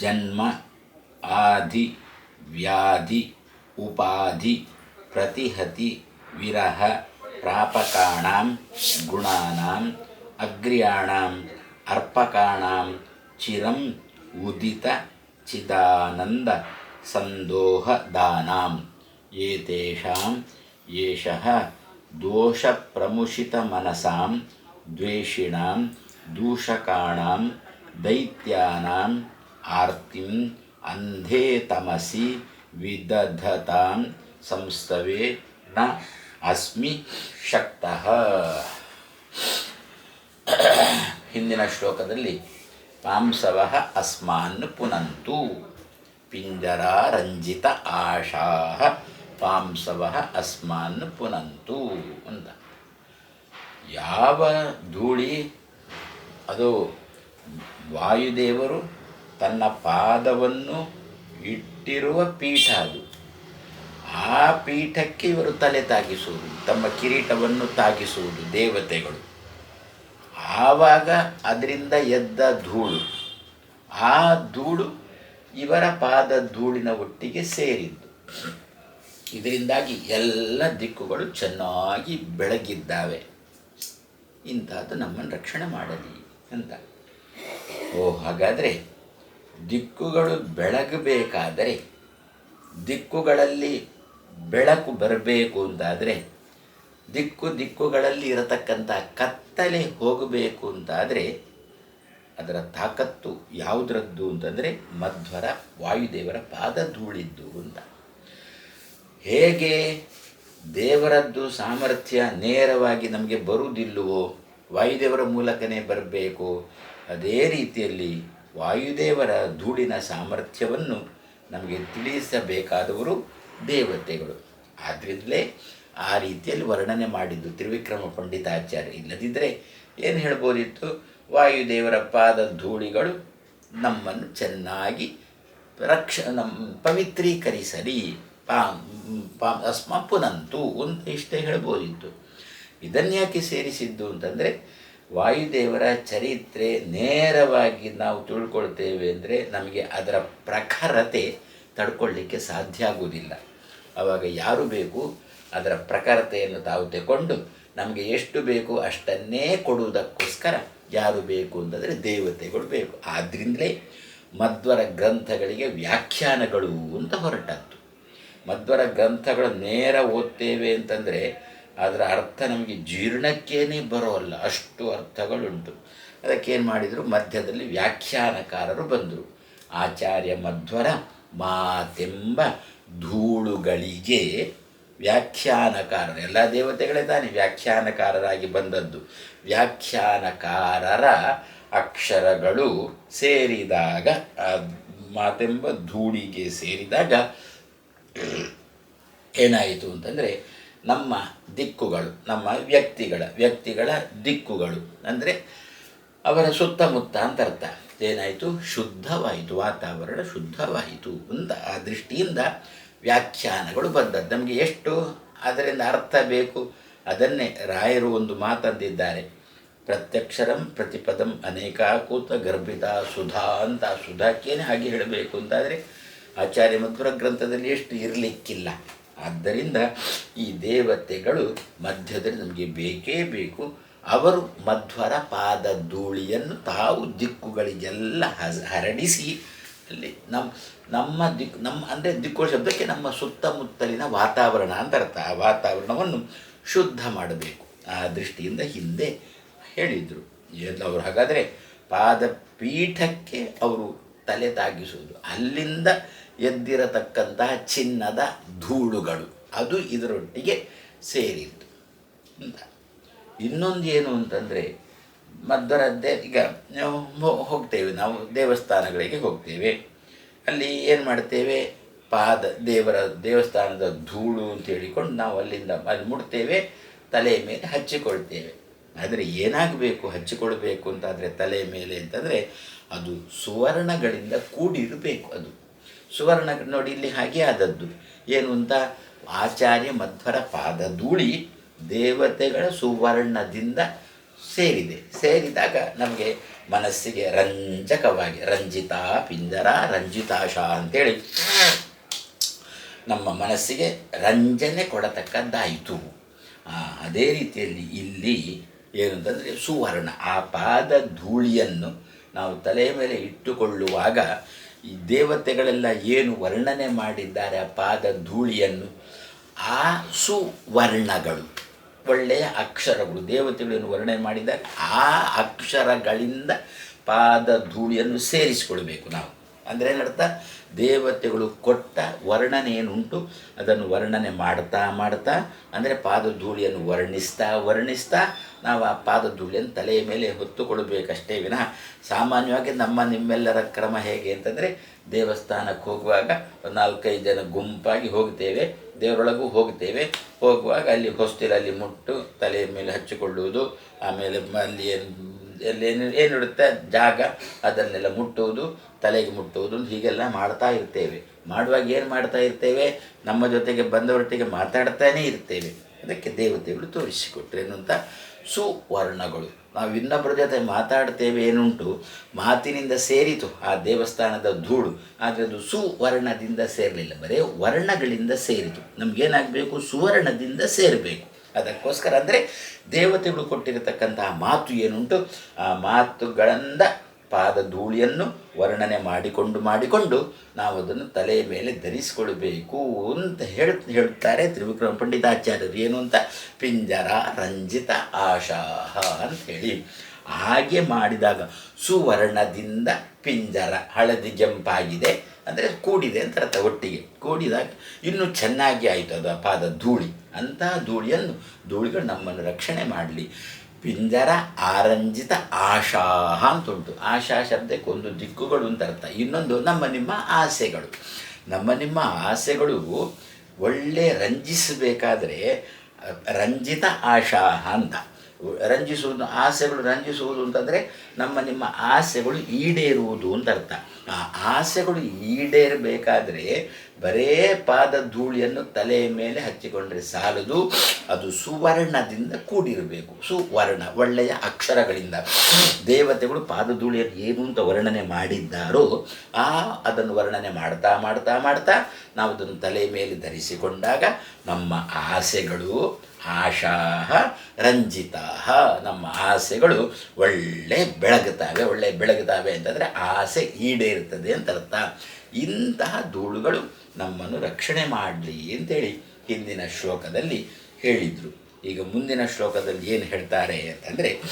ಜನ್ಮ ಆದಿ ವ್ಯಾಧಿ ಉಪಾಧಿ ಪ್ರತಿಹತಿ ವಿರಹ ಪ್ರಾಪಕಾಣಾಂ ಗುಣಾನಾಂ ಅಗ್ರ್ಯಾಣಾಂ ಅರ್ಪಕಾಣಾಂ ಚಿರಂ ಉದಿತ ಚಿದಾನಂದ ಸಂದೋಹದಾನಾಂ ಏತೇಷಾಂ ಏಷಃ ದೋಷಪ್ರಮುಷಿತಮನಸಾಂ ದ್ವೇಷಿಣಾಂ ದೂಷಕಾಣಾಂ ದೈತ್ಯಾನಾಂ ಆರ್ತಿಂ ಅಂಧೇ ತಮಸಿ ವಿದಧತಾಂ ಸಂಸ್ಥವೇ ನ ಅಸ್ಮಿ ಶಕ್ತಃ ಹಿಂದಿನ ಶ್ಲೋಕದಲ್ಲಿ ಮಾಂಸವ ಅಸ್ಮಾನ್ ಪುನಂತು ಪಿಂಜರಾರಂಜಿತ ಆಶಾ ಪಾಂಸವ ಅಸ್ಮಾನ್ ಪುನಂತು ಅಂತ. ಯಾವ ಧೂಳಿ, ಅದು ವಾಯುದೇವರು ತನ್ನ ಪಾದವನ್ನು ಇಟ್ಟಿರುವ ಪೀಠ ಅದು. ಆ ಪೀಠಕ್ಕೆ ಇವರು ತಲೆ ತಾಗಿಸುವುದು, ತಮ್ಮ ಕಿರೀಟವನ್ನು ತಾಗಿಸುವುದು ದೇವತೆಗಳು. ಆವಾಗ ಅದರಿಂದ ಎದ್ದ ಧೂಳು. ಆ ಧೂಳು ಇವರ ಪಾದ ಧೂಳಿನ ಒಟ್ಟಿಗೆ ಸೇರಿದ್ದು. ಇದರಿಂದಾಗಿ ಎಲ್ಲ ದಿಕ್ಕುಗಳು ಚೆನ್ನಾಗಿ ಬೆಳಗಿದ್ದಾವೆ. ಇಂಥದ್ದು ನಮ್ಮನ್ನು ರಕ್ಷಣೆ ಮಾಡಲಿ ಅಂತ. ಓ, ಹಾಗಾದರೆ ದಿಕ್ಕುಗಳು ಬೆಳಗಬೇಕಾದರೆ, ದಿಕ್ಕುಗಳಲ್ಲಿ ಬೆಳಕು ಬರಬೇಕು ಅಂತಾದರೆ, ದಿಕ್ಕು ದಿಕ್ಕುಗಳಲ್ಲಿ ಇರತಕ್ಕಂಥ ಕತ್ತಲೆ ಹೋಗಬೇಕು ಅಂತಾದರೆ, ಅದರ ತಾಕತ್ತು ಯಾವುದರದ್ದು ಅಂತಂದರೆ, ಮಧ್ವರ, ವಾಯುದೇವರ ಪಾದ ಧೂಳಿದ್ದು ಅಂತ. ಹೇಗೆ ದೇವರದ್ದು ಸಾಮರ್ಥ್ಯ ನೇರವಾಗಿ ನಮಗೆ ಬರುವುದಿಲ್ಲವೋ, ವಾಯುದೇವರ ಮೂಲಕನೇ ಬರಬೇಕು, ಅದೇ ರೀತಿಯಲ್ಲಿ ವಾಯುದೇವರ ಧೂಳಿನ ಸಾಮರ್ಥ್ಯವನ್ನು ನಮಗೆ ತಿಳಿಸಬೇಕಾದವರು ದೇವತೆಗಳು. ಆದ್ದರಿಂದಲೇ ಆ ರೀತಿಯಲ್ಲಿ ವರ್ಣನೆ ಮಾಡಿದ್ದು ತ್ರಿವಿಕ್ರಮ ಪಂಡಿತಾಚಾರ್ಯ. ಇಲ್ಲದಿದ್ದರೆ ಏನು ಹೇಳ್ಬೋದಿತ್ತು? ವಾಯುದೇವರ ಪಾದ ಧೂಳಿಗಳು ನಮ್ಮನ್ನು ಚೆನ್ನಾಗಿ ರಕ್ಷ ನಮ್ಮ ಪವಿತ್ರೀಕರಿಸಲಿ. ಪಾ ಪಾ, ಅಸ್ಮ ಪುನಂತು ಅಂತ ಇಷ್ಟೇ ಹೇಳ್ಬೋದಿತ್ತು. ಇದನ್ಯಾಕೆ ಸೇರಿಸಿದ್ದು ಅಂತಂದರೆ ವಾಯುದೇವರ ಚರಿತ್ರೆ ನೇರವಾಗಿ ನಾವು ತಿಳ್ಕೊಳ್ತೇವೆ ಅಂದರೆ ನಮಗೆ ಅದರ ಪ್ರಖರತೆ ತಡ್ಕೊಳ್ಳಿಕ್ಕೆ ಸಾಧ್ಯ ಆಗುವುದಿಲ್ಲ. ಆವಾಗ ಯಾರು ಬೇಕು ಅದರ ಪ್ರಖರತೆಯನ್ನು ತಾವು ತಗೊಂಡು ನಮಗೆ ಎಷ್ಟು ಬೇಕು ಅಷ್ಟನ್ನೇ ಕೊಡುವುದಕ್ಕೋಸ್ಕರ ಯಾರು ಬೇಕು ಅಂತಂದರೆ ದೇವತೆಗಳು ಬೇಕು. ಆದ್ದರಿಂದಲೇ ಮಧ್ವರ ಗ್ರಂಥಗಳಿಗೆ ವ್ಯಾಖ್ಯಾನಗಳು ಅಂತ ಹೊರಟದ್ದು. ಮಧ್ವರ ಗ್ರಂಥಗಳು ನೇರ ಓದ್ತೇವೆ ಅಂತಂದರೆ ಅದರ ಅರ್ಥ ನಮಗೆ ಜೀರ್ಣಕ್ಕೇನೆ ಬರೋಲ್ಲ, ಅಷ್ಟು ಅರ್ಥಗಳುಂಟು. ಅದಕ್ಕೇನು ಮಾಡಿದರು? ಮಧ್ಯದಲ್ಲಿ ವ್ಯಾಖ್ಯಾನಕಾರರು ಬಂದರು. ಆಚಾರ್ಯ ಮಧ್ವರ ಮಾತೆಂಬ ಧೂಳುಗಳಿಗೆ ವ್ಯಾಖ್ಯಾನಕಾರರು. ಎಲ್ಲ ದೇವತೆಗಳೇ ತಾನೇ ವ್ಯಾಖ್ಯಾನಕಾರರಾಗಿ ಬಂದದ್ದು. ವ್ಯಾಖ್ಯಾನಕಾರರ ಅಕ್ಷರಗಳು ಸೇರಿದಾಗ ಮಾತೆಂಬ ಧೂಳಿಗೆ ಸೇರಿದಾಗ ಏನಾಯಿತು ಅಂತಂದರೆ ನಮ್ಮ ದಿಕ್ಕುಗಳು, ನಮ್ಮ ವ್ಯಕ್ತಿಗಳ ವ್ಯಕ್ತಿಗಳ ದಿಕ್ಕುಗಳು, ಅಂದರೆ ಅವರ ಸುತ್ತಮುತ್ತ ಅಂತ ಅರ್ಥ. ಏನಾಯಿತು? ಶುದ್ಧವಾಯಿತು, ವಾತಾವರಣ ಶುದ್ಧವಾಯಿತು ಅಂತ ಆ ದೃಷ್ಟಿಯಿಂದ ವ್ಯಾಖ್ಯಾನಗಳು ಬಂದದ್ದು. ನಮಗೆ ಎಷ್ಟು ಅದರಿಂದ ಅರ್ಥ ಬೇಕು? ಅದನ್ನೇ ರಾಯರು ಒಂದು ಮಾತಂದಿದ್ದಾರೆ. ಪ್ರತ್ಯಕ್ಷರಂ ಪ್ರತಿಪದಂ ಅನೇಕಾಕೂತ ಗರ್ಭಿತ ಸುಧಾ ಅಂತ ಸುಧಾಕ್ಕೇನೆ ಹಾಗೆ ಹೇಳಬೇಕು. ಅಂತಾದರೆ ಆಚಾರ್ಯ ಮಧುರ ಗ್ರಂಥದಲ್ಲಿ ಎಷ್ಟು ಇರಲಿಕ್ಕಿಲ್ಲ. ಆದ್ದರಿಂದ ಈ ದೇವತೆಗಳು ಮಧ್ಯದಲ್ಲಿ ನಮಗೆ ಬೇಕೇ ಬೇಕು. ಅವರು ಮಧ್ವರ ಪಾದ ಧೂಳಿಯನ್ನು ತಾವು ದಿಕ್ಕುಗಳಿಗೆಲ್ಲ ಹರಡಿಸಿ ಅಲ್ಲಿ ನಮ್ಮ ನಮ್ಮ ದಿಕ್ಕು ನಮ್ಮ ಅಂದರೆ ದಿಕ್ಕು ಶಬ್ದಕ್ಕೆ ನಮ್ಮ ಸುತ್ತಮುತ್ತಲಿನ ವಾತಾವರಣ ಅಂತ ಅರ್ಥ. ಆ ವಾತಾವರಣವನ್ನು ಶುದ್ಧ ಮಾಡಬೇಕು. ಆ ದೃಷ್ಟಿಯಿಂದ ಹಿಂದೆ ಹೇಳಿದರು. ಅವರು ಹಾಗಾದರೆ ಪಾದಪೀಠಕ್ಕೆ ಅವರು ತಲೆ ತಾಗಿಸುವುದು. ಅಲ್ಲಿಂದ ಎದ್ದಿರತಕ್ಕಂತಹ ಚಿನ್ನದ ಧೂಳುಗಳು. ಅದು ಇದರೊಟ್ಟಿಗೆ ಸೇರಿದ್ದು ಅಂತ. ಇನ್ನೊಂದು ಏನು ಅಂತಂದರೆ ಮದ್ದರದ್ದೇ ಈಗ ಹೋಗ್ತೇವೆ. ನಾವು ದೇವಸ್ಥಾನಗಳಿಗೆ ಹೋಗ್ತೇವೆ. ಅಲ್ಲಿ ಏನು ಮಾಡ್ತೇವೆ? ಪಾದ, ದೇವರ, ದೇವಸ್ಥಾನದ ಧೂಳು ಅಂತ ಹೇಳಿಕೊಂಡು ನಾವು ಅಲ್ಲಿಂದ ಅಲ್ಲಿ ಮುಡ್ತೇವೆ ತಲೆಯ ಮೇಲೆ ಹಚ್ಚಿಕೊಳ್ತೇವೆ. ಆದರೆ ಏನಾಗಬೇಕು? ಹಚ್ಚಿಕೊಳ್ಬೇಕು ಅಂತಾದರೆ ತಲೆ ಮೇಲೆ ಅಂತಂದರೆ ಅದು ಸುವರ್ಣಗಳಿಂದ ಕೂಡಿರಬೇಕು ಅದು. ಸುವರ್ಣ ನೋಡಿ ಇಲ್ಲಿ ಹಾಗೆ ಆದದ್ದು. ಏನು ಅಂತ? ಆಚಾರ್ಯ ಮಧ್ವರ ಪಾದ ಧೂಳಿ ದೇವತೆಗಳ ಸುವರ್ಣದಿಂದ ಸೇರಿದೆ. ಸೇರಿದಾಗ ನಮಗೆ ಮನಸ್ಸಿಗೆ ರಂಜಕವಾಗಿ, ರಂಜಿತಾ ಪಿಂಜರ ರಂಜಿತಾಶ ಅಂತೇಳಿ ನಮ್ಮ ಮನಸ್ಸಿಗೆ ರಂಜನೆ ಕೊಡತಕ್ಕದ್ದಾಯಿತು. ಅದೇ ರೀತಿಯಲ್ಲಿ ಇಲ್ಲಿ ಏನು ಅಂತಂದರೆ ಸುವರ್ಣ ಆ ಪಾದ ಧೂಳಿಯನ್ನು ನಾವು ತಲೆ ಮೇಲೆ ಇಟ್ಟುಕೊಳ್ಳುವಾಗ ಈ ದೇವತೆಗಳೆಲ್ಲ ಏನು ವರ್ಣನೆ ಮಾಡಿದ್ದಾರೆ ಆ ಪಾದ ಧೂಳಿಯನ್ನು? ಆ ಸುವರ್ಣಗಳು. ಒಳ್ಳೆಯ ಅಕ್ಷರಗಳು. ದೇವತೆಗಳನ್ನು ವರ್ಣನೆ ಮಾಡಿದ್ದಾರೆ? ಆ ಅಕ್ಷರಗಳಿಂದ ಪಾದ ಧೂಳಿಯನ್ನು ಸೇರಿಸಿಕೊಳ್ಬೇಕು ನಾವು. ಅಂದರೆ ಏನರ್ಥ ದೇವತೆಗಳು ಕೊಟ್ಟ ವರ್ಣನೆ ಏನುಂಟು ಅದನ್ನು ವರ್ಣನೆ ಮಾಡ್ತಾ ಮಾಡ್ತಾ, ಅಂದರೆ ಪಾದ ಧೂಳಿಯನ್ನು ವರ್ಣಿಸ್ತಾ ವರ್ಣಿಸ್ತಾ, ನಾವು ಆ ಪಾದ ಧೂಳಿಯನ್ನು ತಲೆಯ ಮೇಲೆ ಹೊತ್ತುಕೊಳ್ಬೇಕಷ್ಟೇ ವಿನಃ ಸಾಮಾನ್ಯವಾಗಿ ನಮ್ಮ ನಿಮ್ಮೆಲ್ಲರ ಕ್ರಮ ಹೇಗೆ ಅಂತಂದರೆ ದೇವಸ್ಥಾನಕ್ಕೆ ಹೋಗುವಾಗ ನಾಲ್ಕೈದು ಜನ ಗುಂಪಾಗಿ ಹೋಗ್ತೇವೆ, ದೇವರೊಳಗೂ ಹೋಗ್ತೇವೆ. ಹೋಗುವಾಗ ಅಲ್ಲಿ ಹೊಸ್ತಿಲಲ್ಲಿ ಮುಟ್ಟು ತಲೆಯ ಮೇಲೆ ಹಚ್ಚಿಕೊಳ್ಳುವುದು, ಆಮೇಲೆ ಅಲ್ಲಿ ಏನು ಎಲ್ಲಿ ಏನಿಡುತ್ತೆ? ಜಾಗ. ಅದನ್ನೆಲ್ಲ ಮುಟ್ಟುವುದು, ತಲೆಗೆ ಮುಟ್ಟುವುದು, ಹೀಗೆಲ್ಲ ಮಾಡ್ತಾ ಇರ್ತೇವೆ. ಮಾಡುವಾಗ ಏನು ಮಾಡ್ತಾ ಇರ್ತೇವೆ? ನಮ್ಮ ಜೊತೆಗೆ ಬಂದವರೊಟ್ಟಿಗೆ ಮಾತಾಡ್ತಾನೇ ಇರ್ತೇವೆ. ಅದಕ್ಕೆ ದೇವತೆಗಳು ತೋರಿಸಿಕೊಟ್ರೇನು ಏನು ಅಂತ ಸುವರ್ಣಗಳು. ನಾವು ಇನ್ನೊಬ್ಬರ ಜೊತೆ ಮಾತಾಡ್ತೇವೆ ಏನುಂಟು? ಮಾತಿನಿಂದ ಸೇರಿತು. ಆ ದೇವಸ್ಥಾನದ ಧೂಳು. ಆದರೆ ಅದು ಸುವರ್ಣದಿಂದ ಸೇರಲಿಲ್ಲ. ಬರೀ ವರ್ಣಗಳಿಂದ ಸೇರಿತು. ನಮಗೇನಾಗಬೇಕು? ಸುವರ್ಣದಿಂದ ಸೇರಬೇಕು. ಅದಕ್ಕೋಸ್ಕರ ಅಂದರೆ ದೇವತೆಗಳು ಕೊಟ್ಟಿರತಕ್ಕಂತಹ ಮಾತು ಏನುಂಟು? ಆ ಮಾತುಗಳಿಂದ ಪಾದ ಧೂಳಿಯನ್ನು ವರ್ಣನೆ ಮಾಡಿಕೊಂಡು ಮಾಡಿಕೊಂಡು ನಾವು ಅದನ್ನು ತಲೆಯ ಮೇಲೆ ಧರಿಸಿಕೊಳ್ಬೇಕು ಅಂತ ಹೇಳ ಹೇಳ್ತಾರೆ ತ್ರಿವಿಕ್ರಮ ಪಂಡಿತಾಚಾರ್ಯರು. ಏನು ಅಂತ? ಪಿಂಜರ, ರಂಜಿತ ಆಶಾಹ ಅಂತ ಹೇಳಿ. ಹಾಗೆ ಮಾಡಿದಾಗ ಸುವರ್ಣದಿಂದ ಪಿಂಜರ ಹಳದಿ ಕೆಂಪಾಗಿದೆ ಅಂದರೆ ಕೂಡಿದೆ ಅಂತ ಅರ್ಥ ಒಟ್ಟಿಗೆ. ಕೂಡಿದಾಗ ಇನ್ನೂ ಚೆನ್ನಾಗಿ ಆಯಿತು ಅದು ಪಾದ ಧೂಳಿ. ಅಂತಹ ಧೂಳಿಯನ್ನು, ಧೂಳಿಗಳು ನಮ್ಮನ್ನು ರಕ್ಷಣೆ ಮಾಡಲಿ. ಪಿಂಜರ ಆರಂಜಿತ ಆಶಾಹ ಅಂತ ಉಂಟು. ಆಶಾ ಶಬ್ದಕ್ಕೆ ಒಂದು ದಿಕ್ಕುಗಳು ಅಂತ ಅರ್ಥ. ಇನ್ನೊಂದು ನಮ್ಮ ನಿಮ್ಮ ಆಸೆಗಳು. ನಮ್ಮ ನಿಮ್ಮ ಆಸೆಗಳು ಒಳ್ಳೆ ರಂಜಿಸಬೇಕಾದ್ರೆ ರಂಜಿತ ಆಶಾಹ ಅಂತ. ರಂಜಿಸುವುದು, ಆಸೆಗಳು ರಂಜಿಸುವುದು ಅಂತಂದರೆ ನಮ್ಮ ನಿಮ್ಮ ಆಸೆಗಳು ಈಡೇರುವುದು ಅಂತ ಅರ್ಥ. ಆ ಆಸೆಗಳು ಈಡೇರಬೇಕಾದರೆ ಬರೇ ಪಾದ ಧೂಳಿಯನ್ನು ತಲೆಯ ಮೇಲೆ ಹಚ್ಚಿಕೊಂಡ್ರೆ ಸಾಲದು. ಅದು ಸುವರ್ಣದಿಂದ ಕೂಡಿರಬೇಕು. ಸುವರ್ಣ, ಒಳ್ಳೆಯ ಅಕ್ಷರಗಳಿಂದ. ದೇವತೆಗಳು ಪಾದ ಧೂಳಿಯನ್ನು ಏನು ಅಂತ ವರ್ಣನೆ ಮಾಡಿದ್ದಾರೋ, ಆ ಅದನ್ನು ವರ್ಣನೆ ಮಾಡ್ತಾ ಮಾಡ್ತಾ ಮಾಡ್ತಾ ನಾವು ಅದನ್ನು ತಲೆಯ ಮೇಲೆ ಧರಿಸಿಕೊಂಡಾಗ ನಮ್ಮ ಆಸೆಗಳು ಆಶಾಹ, ರಂಜಿತಾಹ, ನಮ್ಮ ಆಸೆಗಳು ಒಳ್ಳೆ ಬೆಳಗುತ್ತವೆ. ಒಳ್ಳೆ ಬೆಳಗುತ್ತವೆ ಅಂತಂದರೆ ಆಸೆ ಈಡೇರುತ್ತದೆ ಅಂತ ಅರ್ಥ. ಇಂತಹ ಧೂಳುಗಳು ನಮ್ಮನ್ನು ರಕ್ಷಣೆ ಮಾಡಲಿ ಅಂತೇಳಿ ಹಿಂದಿನ ಶ್ಲೋಕದಲ್ಲಿ ಹೇಳಿದರು. ಈಗ ಮುಂದಿನ ಶ್ಲೋಕದಲ್ಲಿ ಏನು ಹೇಳ್ತಾರೆ ಅಂತಂದರೆ,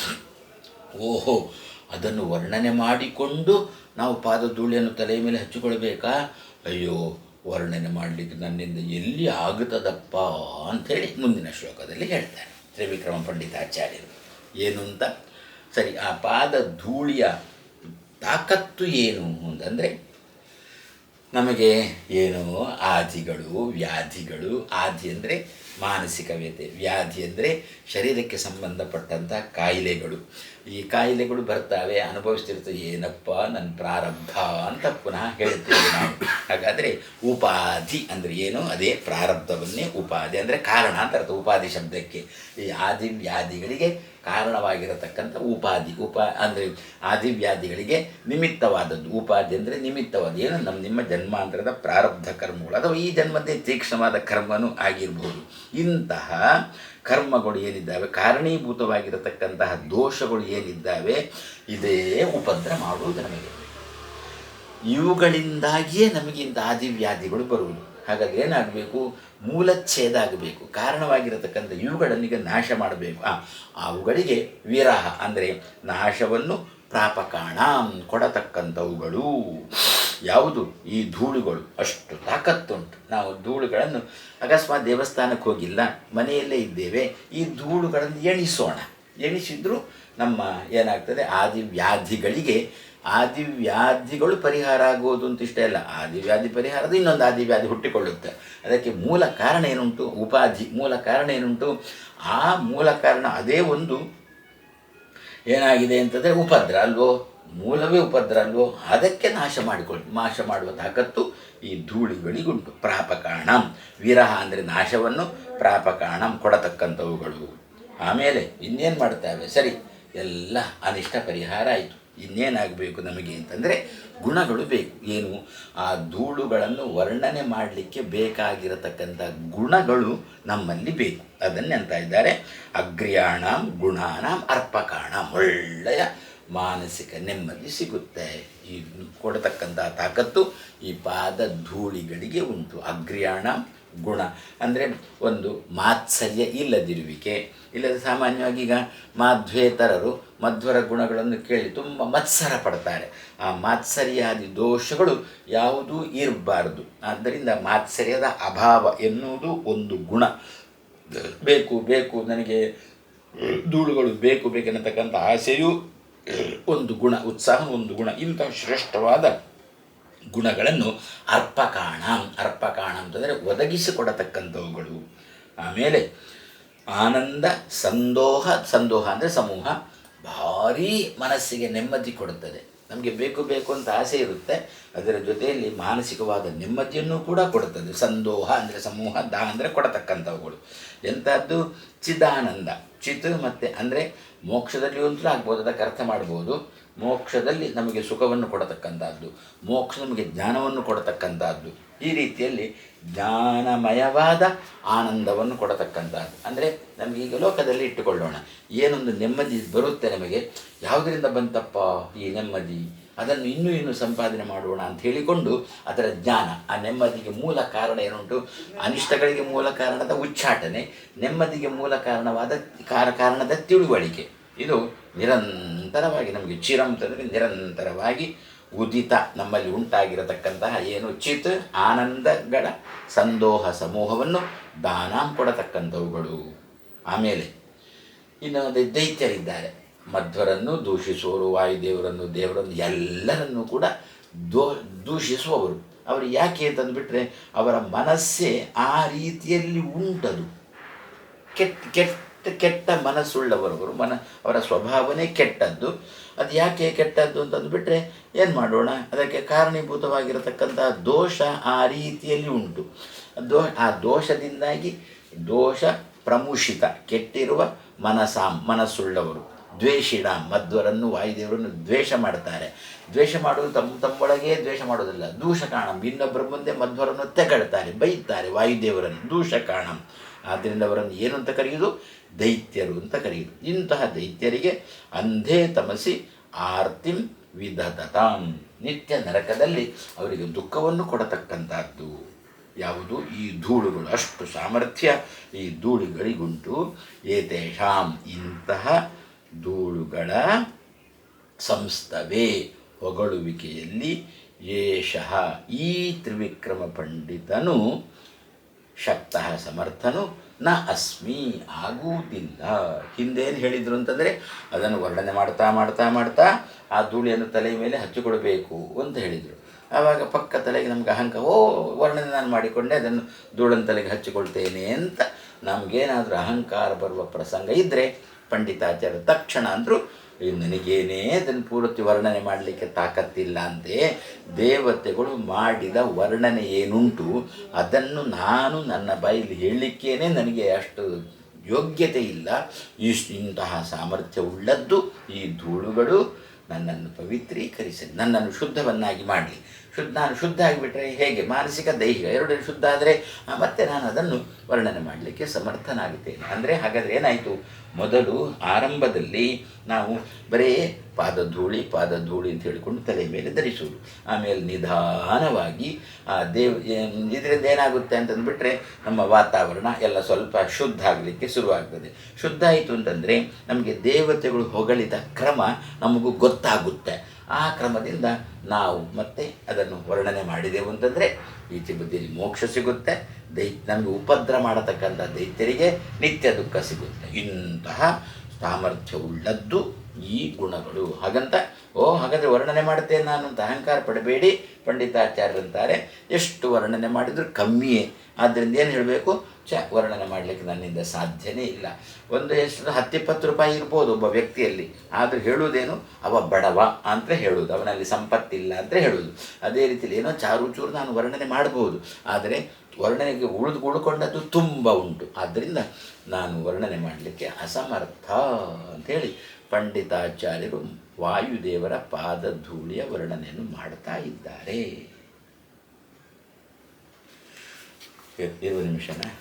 ಓಹೋ, ಅದನ್ನು ವರ್ಣನೆ ಮಾಡಿಕೊಂಡು ನಾವು ಪಾದ ಧೂಳಿಯನ್ನು ತಲೆಯ ಮೇಲೆ ಹಚ್ಚಿಕೊಳ್ಬೇಕಾ? ಅಯ್ಯೋ, ವರ್ಣನೆ ಮಾಡಲಿಕ್ಕೆ ನನ್ನಿಂದ ಎಲ್ಲಿ ಆಗುತ್ತದಪ್ಪ ಅಂಥೇಳಿ ಮುಂದಿನ ಶ್ಲೋಕದಲ್ಲಿ ಹೇಳ್ತಾರೆ ತ್ರಿವಿಕ್ರಮ ಪಂಡಿತಾಚಾರ್ಯರು. ಏನು ಅಂತ ಸರಿ, ಆ ಪಾದ ಧೂಳಿಯ ತಾಕತ್ತು ಏನು ಅಂತಂದರೆ ನಮಗೆ ಏನು ಆದಿಗಳು, ವ್ಯಾಧಿಗಳು, ಆದಿ ಅಂದರೆ ಮಾನಸಿಕ ವ್ಯತೆ ವ್ಯಾಧಿ ಅಂದರೆ ಶರೀರಕ್ಕೆ ಸಂಬಂಧಪಟ್ಟಂಥ ಕಾಯಿಲೆಗಳು. ಈ ಕಾಯಿಲೆಗಳು ಬರ್ತಾವೆ ಅನುಭವಿಸ್ತಿರ್ತವೆ ಏನಪ್ಪ ನನ್ನ ಪ್ರಾರಬ್ಧ ಅಂತ ಪುನಃ ಹೇಳ್ತೇವೆ ನಾವು. ಹಾಗಾದರೆ ಉಪಾಧಿ ಅಂದರೆ ಏನು? ಅದೇ ಪ್ರಾರಬ್ಧವನ್ನೇ ಉಪಾಧಿ ಅಂದರೆ ಕಾರಣ ಅಂತ ಅರ್ಥ. ಉಪಾಧಿ ಶಬ್ದಕ್ಕೆ ಈ ಆದಿವ್ಯಾಧಿಗಳಿಗೆ ಕಾರಣವಾಗಿರತಕ್ಕಂಥ ಉಪಾಧಿ. ಉಪ ಅಂದರೆ ಆದಿವ್ಯಾಧಿಗಳಿಗೆ ನಿಮಿತ್ತವಾದದ್ದು. ಉಪಾಧಿ ಅಂದರೆ ನಿಮಿತ್ತವಾದ. ಏನು? ನಮ್ಮ ನಿಮ್ಮ ಜನ್ಮಾಂತರದ ಪ್ರಾರಬ್ಧ ಕರ್ಮಗಳು. ಅಥವಾ ಈ ಜನ್ಮದೇ ತೀಕ್ಷ್ಣವಾದ ಕರ್ಮನೂ ಆಗಿರ್ಬೋದು. ಇಂತಹ ಕರ್ಮಗಳು ಏನಿದ್ದಾವೆ, ಕಾರಣೀಭೂತವಾಗಿರತಕ್ಕಂತಹ ದೋಷಗಳು ಏನಿದ್ದಾವೆ, ಇದೇ ಉಪದ್ರ ಮಾಡುವುದು ನಮಗೆ. ಇವುಗಳಿಂದಾಗಿಯೇ ನಮಗಿಂತ ಆದಿವ್ಯಾಧಿಗಳು ಬರುವುದು. ಹಾಗಾದ್ರೆ ಏನಾಗಬೇಕು ಮೂಲಚ್ಛೇದ ಆಗಬೇಕು. ಕಾರಣವಾಗಿರತಕ್ಕಂಥ ಇವುಗಳನ್ನೀಗ ನಾಶ ಮಾಡಬೇಕು. ಆ, ಅವುಗಳಿಗೆ ವಿರಹ, ಅಂದರೆ ನಾಶವನ್ನು ಪ್ರಾಪಕಾಣ ಕೊಡತಕ್ಕಂಥವುಗಳು. ಯಾವುದು? ಈ ಧೂಳುಗಳು. ಅಷ್ಟು ತಾಕತ್ತುಂಟು. ನಾವು ಧೂಳುಗಳನ್ನು ಅಕಸ್ಮಾತ್ ದೇವಸ್ಥಾನಕ್ಕೆ ಹೋಗಿಲ್ಲ. ಮನೆಯಲ್ಲೇ ಇದ್ದೇವೆ. ಈ ಧೂಳುಗಳನ್ನು ಎಣಿಸೋಣ. ಎಣಿಸಿದ್ರು ನಮ್ಮ ಏನಾಗ್ತದೆ? ಆದಿವ್ಯಾಧಿಗಳಿಗೆ, ಆದಿವ್ಯಾಧಿಗಳು ಪರಿಹಾರ ಆಗುವುದು ಅಂತ ಇಷ್ಟ ಇಲ್ಲ. ಆದಿವ್ಯಾಧಿ ಪರಿಹಾರದ ಇನ್ನೊಂದು ಆದಿವ್ಯಾಧಿ ಹುಟ್ಟಿಕೊಳ್ಳುತ್ತೆ. ಅದಕ್ಕೆ ಮೂಲ ಕಾರಣ ಏನುಂಟು? ಉಪಾಧಿ. ಮೂಲ ಕಾರಣ ಏನುಂಟು? ಆ ಮೂಲ ಕಾರಣ ಅದೇ ಒಂದು ಏನಾಗಿದೆ ಅಂತಂದರೆ ಉಪದ್ರ ಅಲ್ವೋ? ಮೂಲವೇ ಉಪದ್ರ ಅಲ್ವೋ? ಅದಕ್ಕೆ ನಾಶ ಮಾಡಿಕೊಳ್ಳಿ ನಾಶ ಮಾಡುವ ತಾಕತ್ತು ಈ ಧೂಳಿಗಳಿಗುಂಟು. ಪ್ರಾಪಕಾಣಂ. ವಿರಹ ಅಂದರೆ ನಾಶವನ್ನು, ಪ್ರಾಪಕಾಣಂ ಕೊಡತಕ್ಕಂಥವುಗಳು. ಆಮೇಲೆ ಇನ್ನೇನು ಮಾಡ್ತಾವೆ? ಸರಿ, ಎಲ್ಲ ಅನಿಷ್ಟ ಪರಿಹಾರ ಆಯಿತು. ಇನ್ನೇನಾಗಬೇಕು ನಮಗೆ ಅಂತಂದರೆ ಗುಣಗಳು ಬೇಕು. ಏನು? ಆ ಧೂಳುಗಳನ್ನು ವರ್ಣನೆ ಮಾಡಲಿಕ್ಕೆ ಬೇಕಾಗಿರತಕ್ಕಂಥ ಗುಣಗಳು ನಮ್ಮಲ್ಲಿ ಬೇಕು. ಅದನ್ನೇ ಅಂತ ಇದ್ದಾರೆ? ಅಗ್ರ್ಯಾಣಂ, ಗುಣಾನಾಂ, ಅರ್ಪಕಾಣಂ. ಒಳ್ಳೆಯ ಮಾನಸಿಕ ನೆಮ್ಮದಿ ಸಿಗುತ್ತೆ. ಈ ಕೊಡತಕ್ಕಂಥ ತಾಕತ್ತು ಈ ಪಾದ ಧೂಳಿಗಳಿಗೆ ಉಂಟು. ಅಗ್ರ್ಯಾಣ ಗುಣ. ಅಂದರೆ ಒಂದು ಮಾತ್ಸರ್ಯ ಇಲ್ಲದಿರುವಿಕೆ. ಇಲ್ಲದ ಸಾಮಾನ್ಯವಾಗಿ ಈಗ ಮಾಧ್ವೇತರರು ಮಧ್ವರ ಗುಣಗಳನ್ನು ಕೇಳಿ ತುಂಬ ಮತ್ಸರ ಪಡ್ತಾರೆ. ಆ ಮಾತ್ಸರ್ಯಾದಿ ದೋಷಗಳು ಯಾವುದೂ ಇರಬಾರ್ದು. ಆದ್ದರಿಂದ ಮಾತ್ಸರ್ಯದ ಅಭಾವ ಎನ್ನುವುದು ಒಂದು ಗುಣ. ಬೇಕು ಬೇಕು, ನನಗೆ ಧೂಳುಗಳು ಬೇಕು ಬೇಕೆನ್ನತಕ್ಕಂಥ ಆಸೆಯು ಒಂದು ಗುಣ ಉತ್ಸಾಹ ಒಂದು ಗುಣ ಇಂಥ ಶ್ರೇಷ್ಠವಾದ ಗುಣಗಳನ್ನು ಅರ್ಪಕಾಣ ಅರ್ಪಕಾಣ ಅಂತಂದರೆ ಒದಗಿಸಿಕೊಡತಕ್ಕಂಥವುಗಳು. ಆಮೇಲೆ ಆನಂದ, ಸಂದೋಹ ಸಂದೋಹ ಅಂದರೆ ಸಮೂಹ ಭಾರೀ ಮನಸ್ಸಿಗೆ ನೆಮ್ಮದಿ ಕೊಡುತ್ತದೆ. ನಮಗೆ ಬೇಕು ಬೇಕು ಅಂತ ಆಸೆ ಇರುತ್ತೆ. ಅದರ ಜೊತೆಯಲ್ಲಿ ಮಾನಸಿಕವಾದ ನೆಮ್ಮದಿಯನ್ನು ಕೂಡ ಕೊಡುತ್ತದೆ. ಸಂದೋಹ ಅಂದರೆ ಸಮೂಹ ದಾ ಅಂದರೆ ಕೊಡತಕ್ಕಂಥವುಗಳು. ಎಂಥದ್ದು? ಚಿದಾನಂದ. ಚಿತ್ ಮತ್ತು ಅಂದರೆ ಮೋಕ್ಷದಲ್ಲಿ ಅಂತಲೂ ಆಗ್ಬೋದು, ಅದಕ್ಕೆ ಅರ್ಥ ಮಾಡ್ಬೋದು. ಮೋಕ್ಷದಲ್ಲಿ ನಮಗೆ ಸುಖವನ್ನು ಕೊಡತಕ್ಕಂಥದ್ದು, ಮೋಕ್ಷ ನಮಗೆ ಜ್ಞಾನವನ್ನು ಕೊಡತಕ್ಕಂಥದ್ದು, ಈ ರೀತಿಯಲ್ಲಿ ಜ್ಞಾನಮಯವಾದ ಆನಂದವನ್ನು ಕೊಡತಕ್ಕಂಥದ್ದು. ಅಂದರೆ ನಮಗೆ ಈಗ ಲೋಕದಲ್ಲಿ ಇಟ್ಟುಕೊಳ್ಳೋಣ, ಏನೊಂದು ನೆಮ್ಮದಿ ಬರುತ್ತೆ ನಮಗೆ. ಯಾವುದರಿಂದ ಬಂತಪ್ಪ ಈ ನೆಮ್ಮದಿ? ಅದನ್ನು ಇನ್ನೂ ಇನ್ನೂ ಸಂಪಾದನೆ ಮಾಡೋಣ ಅಂತ ಹೇಳಿಕೊಂಡು ಅದರ ಜ್ಞಾನ, ಆ ನೆಮ್ಮದಿಗೆ ಮೂಲ ಕಾರಣ ಏನುಂಟು? ಅನಿಷ್ಟಗಳಿಗೆ ಮೂಲ ಕಾರಣದ ಉಚ್ಚಾಟನೆ, ನೆಮ್ಮದಿಗೆ ಮೂಲ ಕಾರಣವಾದ ಕಾರ ಕಾರಣದ ತಿಳುವಳಿಕೆ. ಇದು ನಿರಂತರವಾಗಿ ನಮಗೆ ಚಿರಂ ನಿರಂತರವಾಗಿ ಉದಿತ ನಮ್ಮಲ್ಲಿ ಉಂಟಾಗಿರತಕ್ಕಂತಹ ಏನು? ಚಿತ್ ಆನಂದಗಳ ಸಂದೋಹ, ಸಮೂಹವನ್ನು ದಾನ ಕೊಡತಕ್ಕಂಥವುಗಳು. ಆಮೇಲೆ ಇನ್ನು ದೈತ್ಯರಿದ್ದಾರೆ. ಮಧ್ವರನ್ನು ದೂಷಿಸುವವರು, ವಾಯುದೇವರನ್ನು, ದೇವರನ್ನು ಎಲ್ಲರನ್ನೂ ಕೂಡ ದೋ, ದೂಷಿಸುವವರು. ಅವರು ಯಾಕೆ ಅಂತಂದುಬಿಟ್ರೆ, ಅವರ ಮನಸ್ಸೇ ಆ ರೀತಿಯಲ್ಲಿ ಉಂಟದು. ಕೆಟ್ಟ ಕೆಟ್ಟ ಕೆಟ್ಟ ಮನಸ್ಸುಳ್ಳವರವರು, ಮನ, ಅವರ ಸ್ವಭಾವನೇ ಕೆಟ್ಟದ್ದು. ಅದು ಯಾಕೆ ಕೆಟ್ಟದ್ದು ಅಂತಂದುಬಿಟ್ರೆ, ಏನು ಮಾಡೋಣ? ಅದಕ್ಕೆ ಕಾರಣೀಭೂತವಾಗಿರತಕ್ಕಂಥ ದೋಷ ಆ ರೀತಿಯಲ್ಲಿ ಉಂಟು. ದೋ, ಆ ದೋಷದಿಂದಾಗಿ ದೋಷ ಪ್ರಮುಷಿತ, ಕೆಟ್ಟಿರುವ ಮನಸಾಂ, ಮನಸ್ಸುಳ್ಳವರು. ದ್ವೇಷಿಡ ಮಧ್ವರನ್ನು ವಾಯುದೇವರನ್ನು ದ್ವೇಷ ಮಾಡ್ತಾರೆ. ದ್ವೇಷ ಮಾಡೋದು ತಮ್ಮ ತಮ್ಮೊಳಗೆ ದ್ವೇಷ ಮಾಡೋದಿಲ್ಲ ದೂಷಕಾಣಂ ಇನ್ನೊಬ್ಬರ ಮುಂದೆ ಮಧ್ವರನ್ನು ತೆಗಳ್ತಾರೆ, ಬೈತಾರೆ ವಾಯುದೇವರನ್ನು ದೂಷಕಾಣಂ ಆದ್ದರಿಂದ ಅವರನ್ನು ಏನು ಅಂತ ಕರೆಯುವುದು? ದೈತ್ಯರು ಅಂತ ಕರೆಯುವುದು. ಇಂತಹ ದೈತ್ಯರಿಗೆ ಅಂಧೇ ತಮಸಿ ಆರ್ತಿಂ ವಿಧತಾಂ ನಿತ್ಯ ನರಕದಲ್ಲಿ ಅವರಿಗೆ ದುಃಖವನ್ನು ಕೊಡತಕ್ಕಂಥದ್ದು ಯಾವುದು? ಈ ಧೂಳುಗಳು. ಅಷ್ಟು ಸಾಮರ್ಥ್ಯ ಈ ಧೂಳುಗಳಿಗುಂಟು. ಏತೇಷಾಂ ಇಂತಹ ಧೂಳುಗಳ ಸಂಸ್ಥವೇ. ಹೊಗಳುವಿಕೆಯಲ್ಲಿ ಯೇಷಃ ಈ ತ್ರಿವಿಕ್ರಮ ಪಂಡಿತನು ಶಕ್ತಃ ಸಮರ್ಥನು, ನ ಅಸ್ಮಿ ಆಗುವುದಿಲ್ಲ. ಹಿಂದೇನು ಹೇಳಿದರು ಅಂತಂದರೆ ಅದನ್ನು ವರ್ಣನೆ ಮಾಡ್ತಾ ಮಾಡ್ತಾ ಮಾಡ್ತಾ ಆ ಧೂಳಿಯನ್ನು ತಲೆಯ ಮೇಲೆ ಹಚ್ಚಿಕೊಡಬೇಕು ಅಂತ ಹೇಳಿದರು. ಆವಾಗ ಪಕ್ಕ ತಲೆಗೆ ನಮ್ಗೆ ಅಹಂಕ, ಓ, ವರ್ಣನೆ ನಾನು ಮಾಡಿಕೊಂಡೆ, ಅದನ್ನು ಧೂಳನ್ನು ತಲೆಗೆ ಹಚ್ಚಿಕೊಳ್ತೇನೆ ಅಂತ ನಮಗೇನಾದರೂ ಅಹಂಕಾರ ಬರುವ ಪ್ರಸಂಗ ಇದ್ದರೆ ಪಂಡಿತಾಚಾರ್ಯ ತಕ್ಷಣ ಅಂದರು ನನಗೇನೇ ಅದನ್ನು ಪೂರ್ತಿ ವರ್ಣನೆ ಮಾಡಲಿಕ್ಕೆ ತಾಕತ್ತಿಲ್ಲ ಅಂತೆ ದೇವತೆಗಳು ಮಾಡಿದ ವರ್ಣನೆ ಏನುಂಟು, ಅದನ್ನು ನಾನು ನನ್ನ ಬಾಯಲ್ಲಿ ಹೇಳಲಿಕ್ಕೇನೆ ನನಗೆ ಅಷ್ಟು ಯೋಗ್ಯತೆ ಇಲ್ಲ. ಇಷ್ಟು ಇಂತಹ ಸಾಮರ್ಥ್ಯ ಉಳ್ಳದ್ದು ಈ ಧೂಳುಗಳು ನನ್ನನ್ನು ಪವಿತ್ರೀಕರಿಸಲಿ ನನ್ನನ್ನು ಶುದ್ಧವನ್ನಾಗಿ ಮಾಡಲಿ. ಶುದ್ಧ, ನಾನು ಶುದ್ಧ ಆಗಿಬಿಟ್ರೆ ಹೇಗೆ? ಮಾನಸಿಕ ದೈಹಿಕ ಎರಡು ಶುದ್ಧ ಆದರೆ ಮತ್ತೆ ನಾನು ಅದನ್ನು ವರ್ಣನೆ ಮಾಡಲಿಕ್ಕೆ ಸಮರ್ಥನಾಗುತ್ತೇನೆ ಅಂದರೆ ಹಾಗಾದರೆ ಏನಾಯಿತು? ಮೊದಲು ಆರಂಭದಲ್ಲಿ ನಾವು ಬರೀ ಪಾದಧೂಳಿ ಪಾದಧೂಳಿ ಅಂತ ಹೇಳಿಕೊಂಡು ತಲೆ ಮೇಲೆ ಧರಿಸುವುದು. ಆಮೇಲೆ ನಿಧಾನವಾಗಿ ಆ ದೇವ್ ಇದರಿಂದ ಏನಾಗುತ್ತೆ ಅಂತಂದುಬಿಟ್ರೆ ನಮ್ಮ ವಾತಾವರಣ ಎಲ್ಲ ಸ್ವಲ್ಪ ಶುದ್ಧ ಆಗಲಿಕ್ಕೆ ಶುರುವಾಗ್ತದೆ. ಶುದ್ಧ ಆಯಿತು ಅಂತಂದರೆ ನಮಗೆ ದೇವತೆಗಳು ಹೊಗಳಿದ ಕ್ರಮ ನಮಗೂ ಗೊತ್ತಾಗುತ್ತೆ. ಆ ಕ್ರಮದಿಂದ ನಾವು ಮತ್ತೆ ಅದನ್ನು ವರ್ಣನೆ ಮಾಡಿದೆವು ಅಂತಂದರೆ ಈಚೆ ಬುದ್ಧಿಯಲ್ಲಿ ಮೋಕ್ಷ ಸಿಗುತ್ತೆ, ದೈ, ನಮಗೆ ಉಪದ್ರ ಮಾಡತಕ್ಕಂಥ ದೈತ್ಯರಿಗೆ ನಿತ್ಯ ದುಃಖ ಸಿಗುತ್ತೆ. ಇಂತಹ ಸಾಮರ್ಥ್ಯವುಳ್ಳದ್ದು ಈ ಗುಣಗಳು. ಹಾಗಂತ, ಓ ಹಾಗಾದರೆ ವರ್ಣನೆ ಮಾಡುತ್ತೇನೆ ನಾನು ಅಂತ ಅಹಂಕಾರ ಪಡಬೇಡಿ. ಪಂಡಿತಾಚಾರ್ಯರಂತಾರೆ ಎಷ್ಟು ವರ್ಣನೆ ಮಾಡಿದರೂ ಕಮ್ಮಿಯೇ. ಆದ್ದರಿಂದ ಏನು ಹೇಳಬೇಕು? ಚ ವರ್ಣನೆ ಮಾಡಲಿಕ್ಕೆ ನನ್ನಿಂದ ಸಾಧ್ಯನೇ ಇಲ್ಲ. ಒಂದು ಎಷ್ಟು ಹತ್ತಿಪ್ಪತ್ತು ರೂಪಾಯಿ ಇರ್ಬೋದು ಒಬ್ಬ ವ್ಯಕ್ತಿಯಲ್ಲಿ. ಆದರೂ ಹೇಳುವುದೇನು? ಅವ ಬಡವ ಅಂತ ಹೇಳುವುದು. ಅವನಲ್ಲಿ ಸಂಪತ್ತಿಲ್ಲ ಅಂತ ಹೇಳುವುದು. ಅದೇ ರೀತಿಯಲ್ಲಿ ಏನೋ ಚಾರು ಚೂರು ನಾನು ವರ್ಣನೆ ಮಾಡ್ಬೋದು. ಆದರೆ ವರ್ಣನೆಗೆ ಉಳಿದು ಉಳ್ಕೊಂಡದ್ದು ತುಂಬ ಉಂಟು. ಆದ್ದರಿಂದ ನಾನು ವರ್ಣನೆ ಮಾಡಲಿಕ್ಕೆ ಅಸಮರ್ಥ ಅಂಥೇಳಿ ಪಂಡಿತಾಚಾರ್ಯರು ವಾಯುದೇವರ ಪಾದಧೂಳಿಯ ವರ್ಣನೆಯನ್ನು ಮಾಡ್ತಾ ಇದ್ದಾರೆ. ಇರುವ ನಿಮಿಷನ.